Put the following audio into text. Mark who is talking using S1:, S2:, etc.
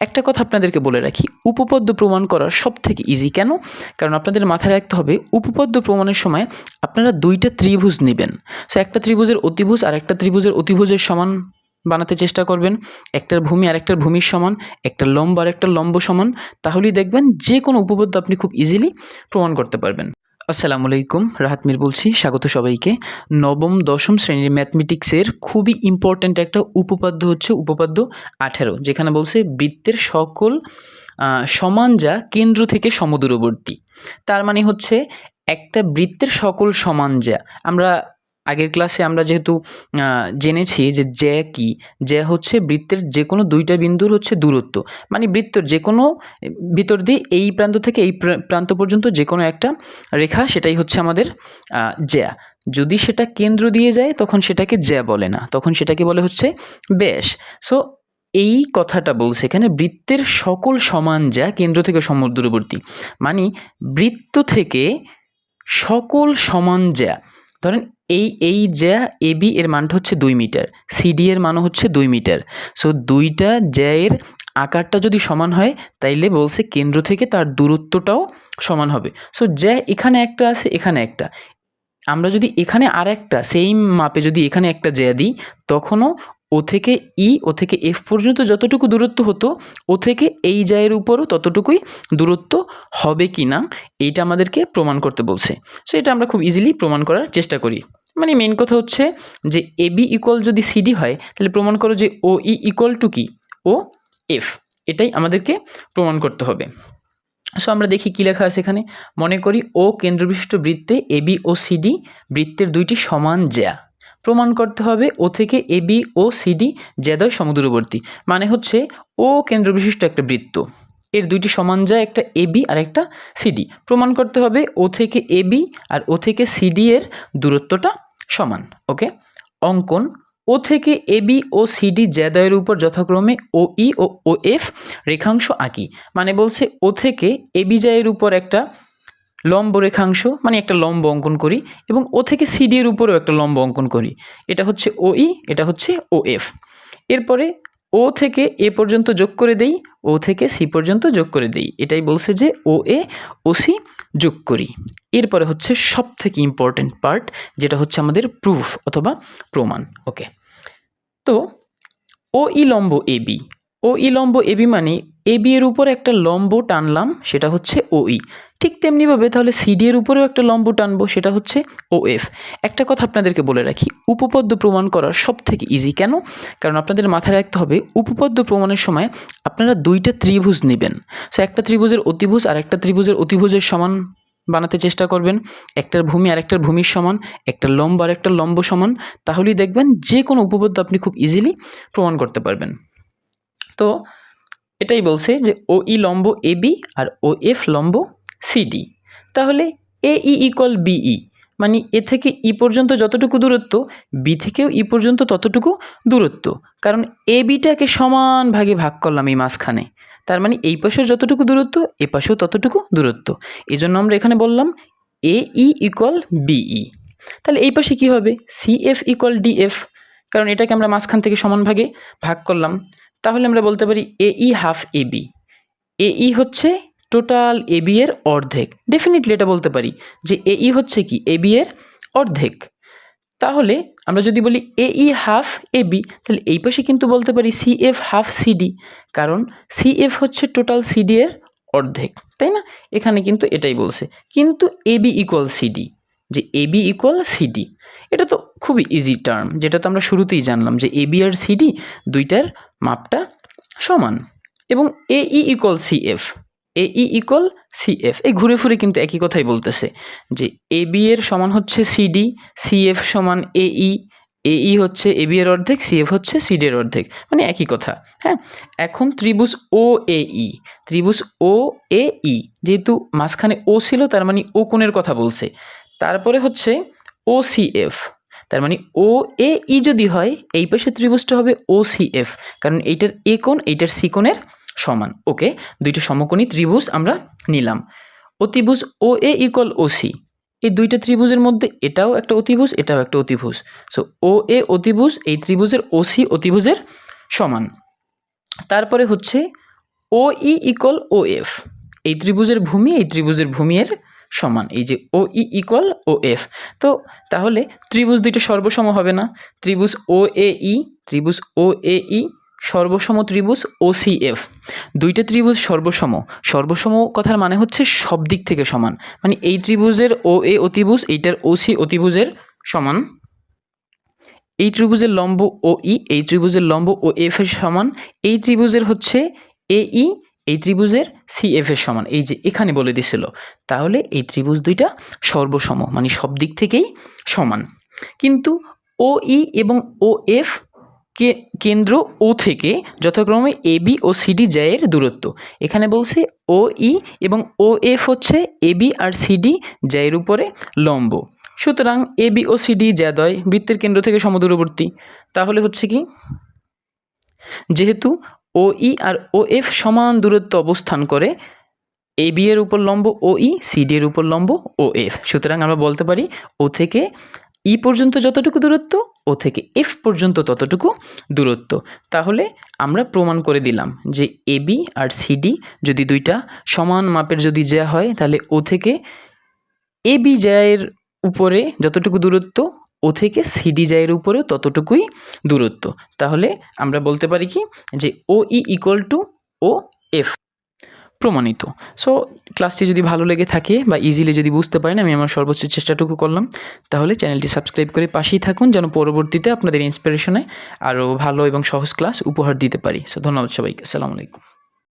S1: একটা কথা আপনাদেরকে বলে রাখি, উপপদ্য প্রমাণ করার সব থেকে ইজি কেন? কারণ আপনাদের মাথায় রাখতে হবে, উপপদ্য প্রমাণের সময় আপনারা দুইটা ত্রিভুজ নেবেন। সো একটা ত্রিভুজের অতিভুজ আর একটা ত্রিভুজের অতিভুজের সমান বানাতে চেষ্টা করবেন। একটার ভূমি আর একটার ভূমির সমান একটা লম্ব আর একটা লম্ব সমান। তাহলেই দেখবেন যে কোনো উপপাদ্য আপনি খুব ইজিলি প্রমাণ করতে পারবেন। আসসালামু আলাইকুম, রাহাত মির বলছি, স্বাগত সবাইকে। নবম, দশম শ্রেণির ম্যাথমেটিক্সের খুবই ইম্পর্ট্যান্ট একটা উপপাদ্য হচ্ছে উপপাদ্য আঠেরো, যেখানে বলছে বৃত্তের সকল সমান যা কেন্দ্র থেকে সমদূরবর্তী। তার মানে হচ্ছে একটা বৃত্তের সকল সমান যা। আমরা আগের ক্লাসে আমরা যেহেতু জেনেছি যে জ্যা কি, জ্যা হচ্ছে বৃত্তের যে কোনো দুইটা বিন্দুর হচ্ছে দূরত্ব। মানে বৃত্তর যে কোনো ভিতর দিয়ে এই প্রান্ত থেকে এই প্রা- প্রান্ত পর্যন্ত যে কোনো একটা রেখা সেটাই হচ্ছে আমাদের জ্যা। যদি সেটা কেন্দ্র দিয়ে যায় তখন সেটাকে জ্যা বলে না, তখন সেটাকে বলে হচ্ছে ব্যাস। সো, এই কথাটা বলছে এখানে বৃত্তের সকল সমান যা কেন্দ্র থেকে সমদূরবর্তী মানে বৃত্ত থেকে সকল সমান যা ধরেন এই এই জ্যা এবি এর মানটা হচ্ছে দুই মিটার সিডি এর মানও হচ্ছে দুই মিটার। সো দুইটা জ্যায়ের আকারটা যদি সমান হয়, তাইলে বলছে কেন্দ্র থেকে তার দূরত্বটাও সমান হবে। সো জ্যা এখানে একটা আছে, এখানে একটা। আমরা যদি এখানে আর একটা সেম মাপে যদি এখানে একটা জ্যা দিই, তখনও ও থেকে ই, ও থেকে এফ পর্যন্ত যতটুকু দূরত্ব হতো, ও থেকে এই জায়ের উপরও ততটুকুই দূরত্ব হবে কি না এইটা আমাদেরকে প্রমাণ করতে বলছে। সো এটা আমরা খুব ইজিলি প্রমাণ করার চেষ্টা করি। মানে মেন কথা হচ্ছে যে এ বি ইকুয়াল যদি সিডি হয়, তাহলে প্রমাণ করো যে ও ই ইকুয়াল টু কি? ও এফ এটাই আমাদেরকে প্রমাণ করতে হবে। সো আমরা দেখি কী লেখা আছে এখানে। মনে করি ও কেন্দ্রবিশিষ্ট বৃত্তে এবি ও সিডি বৃত্তের দুইটি সমান জ্যা। প্রমাণ করতে হবে ও থেকে এবি ও সিডি জ্যাদয় সমদূরবর্তী। মানে হচ্ছে ও কেন্দ্রবিশিষ্ট একটা বৃত্ত। এর দুইটি সমান জ্যা, একটা এবি আর একটা সিডি প্রমাণ করতে হবে ও থেকে এবি আর ও থেকে সিডি এর দূরত্বটা সমান ওকে অঙ্কন, ও থেকে এবি ও সিডি জ্যাদয়ের উপর যথাক্রমে ও, ই, ও ও, এফ রেখাংশ আঁকি। মানে বলছে ও থেকে এবি জায়ের উপর একটা লম্ব রেখাংশ মানে একটা লম্ব অঙ্কন করি এবং ও থেকে সিডি এর উপরেও একটা লম্ব অঙ্কন করি। এটা হচ্ছে ও, ই, এটা হচ্ছে ও, এফ। এরপরে ও থেকে এ পর্যন্ত যোগ করে দেই, ও থেকে সি পর্যন্ত যোগ করে দেই। এটাই বলছে যে ও এ, ও সি যোগ করি। এরপরে হচ্ছে সব থেকে ইম্পর্ট্যান্ট পার্ট যেটা হচ্ছে আমাদের প্রুফ অথবা প্রমাণ। ওকে তো, ও ই লম্ব এবি ও ই লম্ব এবি মানে এবি এর উপর একটা লম্ব টানলাম, সেটা হচ্ছে ও ই। ঠিক তেমনিভাবে তাহলে সিডি এর উপরেও একটা লম্ব টানবো, সেটা হচ্ছে ও এফ। একটা কথা আপনাদেরকে বলে রাখি, উপপদ্য প্রমাণ করার সব থেকে ইজি কেন? কারণ আপনাদের মাথায় রাখতে হবে, উপপদ্য প্রমাণের সময় আপনারা দুইটা ত্রিভুজ নেবেন। সো একটা ত্রিভুজের অতিভুজ আর একটা ত্রিভুজের অতিভুজের সমান বানাতে চেষ্টা করবেন। একটার ভূমি আর একটার ভূমির সমান একটা লম্ব আর একটা লম্ব সমান। তাহলেই দেখবেন যে কোনো উপপদ্য আপনি খুব ইজিলি প্রমাণ করতে পারবেন। তো এটাই বলছে যে ও ই লম্ব এ বি আর ও এফ লম্ব সিডি তাহলে এ ই ইকুয়াল বিই মানে এ থেকে ই পর্যন্ত যতটুকু দূরত্ব বি থেকেও ই পর্যন্ত ততটুকু দূরত্ব। কারণ এ বিটাকে সমান ভাগে ভাগ করলাম এই মাঝখানে। তার মানে এই পাশেও যতটুকু দূরত্ব, এ পাশেও ততটুকু দূরত্ব। এই জন্য আমরা এখানে বললাম এ ই ইকুয়াল বিই তাহলে এই পাশে কী হবে? C F equal D F কারণ এটাকে আমরা মাঝখান থেকে সমান ভাগে ভাগ করলাম। তাহলে আমরা বলতে পারি এ ই হাফ এ বি এ ই হচ্ছে টোটাল এ বি এর অর্ধেক। ডেফিনেটলি এটা বলতে পারি যে এ ই হচ্ছে কি এ বি এর অর্ধেক। তাহলে আমরা যদি বলি এ ই হাফ এ বি তাহলে এই পাশে কিন্তু বলতে পারি সি এফ হাফ সিডি কারণ সি এফ হচ্ছে টোটাল সিডি এর অর্ধেক, তাই না? এখানে কিন্তু এটাই বলছে। কিন্তু এ বি ইকুয়াল সিডি যে এ বি ইকুয়াল সিডি এটা তো খুবই ইজি টার্ম যেটা তো আমরা শুরুতেই জানলাম যে এ বি আর সিডি দুইটার মাপটা সমান এবং A E equal C F A E equal C F এই ঘুরে ফিরে কিন্তু একই কথাই বলতেছে যে এ বি এর সমান হচ্ছে সিডি সি এফ সমান এ ই এ ই হচ্ছে এ বি এর অর্ধেক সি এফ হচ্ছে সিডি এর অর্ধেক। মানে একই কথা হ্যাঁ? এখন ত্রিভুজ ও এ ই ত্রিভুজ ও এ ই যেহেতু মাঝখানে ও ছিল, তার মানে ও কোণের কথা বলছে। তারপরে হচ্ছে ও এফ তার মানে ও এ ই যদি হয়, এই পাশে ত্রিভুজটা হবে ও সি এফ কারণ এইটার এ কোণ, এইটার সি কোণের সমান। ওকে, দুইটা সমকোণী ত্রিভুজ আমরা নিলাম। অতিভুজ ও এ ইকুয়াল ও সি এই দুইটা ত্রিভুজের মধ্যে এটাও একটা অতিভুজ, এটাও একটা অতিভুজ। সো ও এ অতিভুজ, এই ত্রিভুজের ও সি অতিভুজের সমান। তারপরে হচ্ছে ও ই ইকুয়াল ও এফ এই ত্রিভুজের ভূমি, এই ত্রিভুজের ভূমি এর সমান, এই যে ও ই ইকুয়াল ও এফ তো তাহলে ত্রিভুজ দুইটা সর্বসম হবে না। ত্রিভুজ ও এ ই ত্রিভুজ ও এ ই সর্বসম ত্রিভুজ ও সি এফ দুইটা ত্রিভুজ সর্বসম। সর্বসম কথার মানে হচ্ছে সব দিক থেকে সমান। মানে এই ত্রিভুজের ও এ অতিভুজ এইটার ও সি অতিভুজের সমান। এই ত্রিভুজের লম্ব ও ই এই ত্রিভুজের লম্ব ও এফ এর সমান। এই ত্রিভুজের হচ্ছে এ ই এই ত্রিভুজের সি এফ এর সমান। এই যে এখানে বলে দিছিল, তাহলে এই ত্রিভুজ দুইটা সর্বসম মানে সব দিক থেকেই সমান। কিন্তু ও ই এবং ও এফ কে, কেন্দ্র ও থেকে যথাক্রমে এ বি ও সিডি জ্যায়ের দূরত্ব। এখানে বলছে ও ই এবং ও এফ হচ্ছে এ বি আর সিডি জ্যায়ের উপরে লম্ব। সুতরাং এ বি ও সিডি জ্যাদয় বৃত্তের কেন্দ্র থেকে সমদূরবর্তী। তাহলে হচ্ছে কি? যেহেতু ও ই আর ও এফ সমান দূরত্ব অবস্থান করে এ বি এর উপর লম্ব ও ই সিডি এর উপর লম্ব ও এফ সুতরাং আমরা বলতে পারি ও থেকে ই পর্যন্ত যতটুকু দূরত্ব ও থেকে এফ পর্যন্ত ততটুকু দূরত্ব। তাহলে আমরা প্রমাণ করে দিলাম যে এ বি আর সিডি যদি দুইটা সমান মাপের যদি জ্যা হয়, তাহলে ও থেকে এ বি জ্যায়ের উপরে যতটুকু দূরত্ব ও থেকে সিডি জ্যায়ের উপরেও ততটুকুই দূরত্ব। তাহলে আমরা বলতে পারি কি? যে O E equal to O F প্রমাণিত। সো ক্লাসটি যদি ভালো লেগে থাকে বা ইজিলি যদি বুঝতে পারেন, আমি আমার সর্বোচ্চ চেষ্টাটুকু করলাম। তাহলে চ্যানেলটি সাবস্ক্রাইব করে পাশেই থাকুন, যেন পরবর্তীতে আপনাদের ইন্সপিরেশনে আরও ভালো এবং সহজ ক্লাস উপহার দিতে পারি। সো ধন্যবাদ সবাইকে। আসসালামু আলাইকুম।